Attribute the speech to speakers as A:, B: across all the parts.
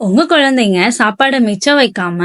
A: உங்க குழந்தைங்க சாப்பாடை மிச்சம் வைக்காம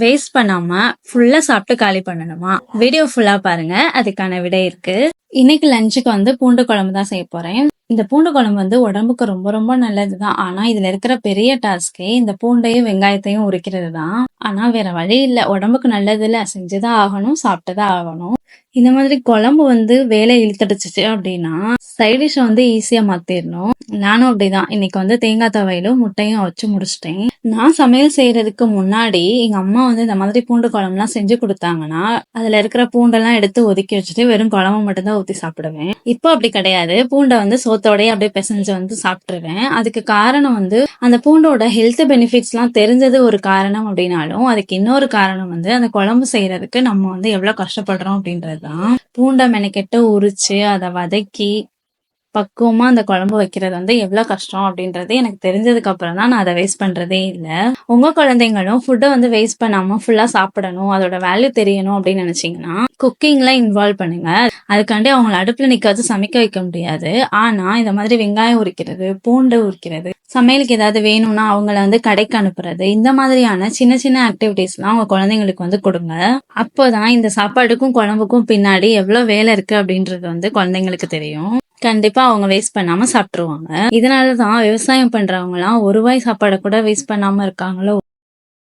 A: வேஸ்ட் பண்ணாம ஃபுல்லா சாப்பிட்டு காலி பண்ணணுமா? வீடியோ ஃபுல்லா பாருங்க. அதுக்கான விடை இருக்கு. இன்னைக்கு லஞ்சுக்கு வந்து பூண்டு குழம்பு தான் செய்ய போறேன். இந்த பூண்டு குழம்பு வந்து உடம்புக்கு ரொம்ப ரொம்ப நல்லதுதான். ஆனா இதுல இருக்கிற பெரிய டாஸ்கே இந்த பூண்டையும் வெங்காயத்தையும் உரிக்கிறது தான் ஆனா வேற வழி இல்ல. உடம்புக்கு நல்லது இல்ல. செஞ்சுதான் ஆகணும் சாப்பிட்டுதான் ஆகணும். இந்த மாதிரி குழம்பு வந்து வேலை இழுத்தடிச்சிச்சு அப்படின்னா சைடிஷை வந்து ஈஸியா மாற்றிடணும் நானும் அப்படிதான். இன்னைக்கு வந்து தேங்காய் தவையிலும் முட்டையும் வச்சு முடிச்சிட்டேன். நான் சமையல் செய்யறதுக்கு முன்னாடி எங்க அம்மா வந்து இந்த மாதிரி பூண்டு குழம்புலாம் செஞ்சு கொடுத்தாங்கன்னா அதுல இருக்கிற பூண்டெல்லாம் எடுத்து ஒதுக்கி வச்சுட்டு வெறும் குழம்பு மட்டும்தான் ஊத்தி சாப்பிடுவேன். இப்போ அப்படி கிடையாது. பூண்டை வந்து சோத்தோடய அப்படியே பிசைஞ்சு வந்து சாப்பிட்டுருவேன். அதுக்கு காரணம் வந்து அந்த பூண்டோட ஹெல்த் பெனிஃபிட்ஸ் எல்லாம் தெரிஞ்சது ஒரு காரணம் அப்படின்னாலும் அதுக்கு இன்னொரு காரணம் வந்து அந்த குழம்பு செய்யறதுக்கு நம்ம வந்து எவ்வளவு கஷ்டப்படுறோம் அப்படின்றது. தான் பூண்டை மெனக்கெட்டு உரிச்சு அதை வதக்கி பக்குவமாக அந்த குழம்பு வைக்கிறது வந்து எவ்வளோ கஷ்டம் அப்படின்றது எனக்கு தெரிஞ்சதுக்கு அப்புறம் தான் நான் அதை வேஸ்ட் பண்ணுறதே இல்லை. உங்கள் குழந்தைங்களும் ஃபுட்டை வந்து வேஸ்ட் பண்ணாமல் ஃபுல்லாக சாப்பிடணும் அதோட வேல்யூ தெரியணும் அப்படின்னு நினச்சிங்கன்னா குக்கிங்கில் இன்வால்வ் பண்ணுங்க. அதுக்காண்டி அவங்கள அடுப்பில் நிற்காது சமைக்க வைக்க முடியாது. ஆனால் இந்த மாதிரி வெங்காயம் உரிக்கிறது பூண்டு உரிக்கிறது சமையலுக்கு ஏதாவது வேணும்னா அவங்கள வந்து கடைக்கு அனுப்புறது இந்த மாதிரியான சின்ன சின்ன ஆக்டிவிட்டீஸ்லாம் அவங்க குழந்தைங்களுக்கு வந்து கொடுங்க. அப்போதான் இந்த சாப்பாடுக்கும் குழம்புக்கும் பின்னாடி எவ்வளோ வேலை இருக்கு அப்படின்றது வந்து குழந்தைங்களுக்கு தெரியும். கண்டிப்பா அவங்க வேஸ்ட் பண்ணாம சாப்பிட்டுருவாங்க. இதனாலதான் விவசாயம் பண்றவங்க எல்லாம் ஒரு ரூபாய் சாப்பாடை கூட வேஸ்ட் பண்ணாம இருக்காங்களோ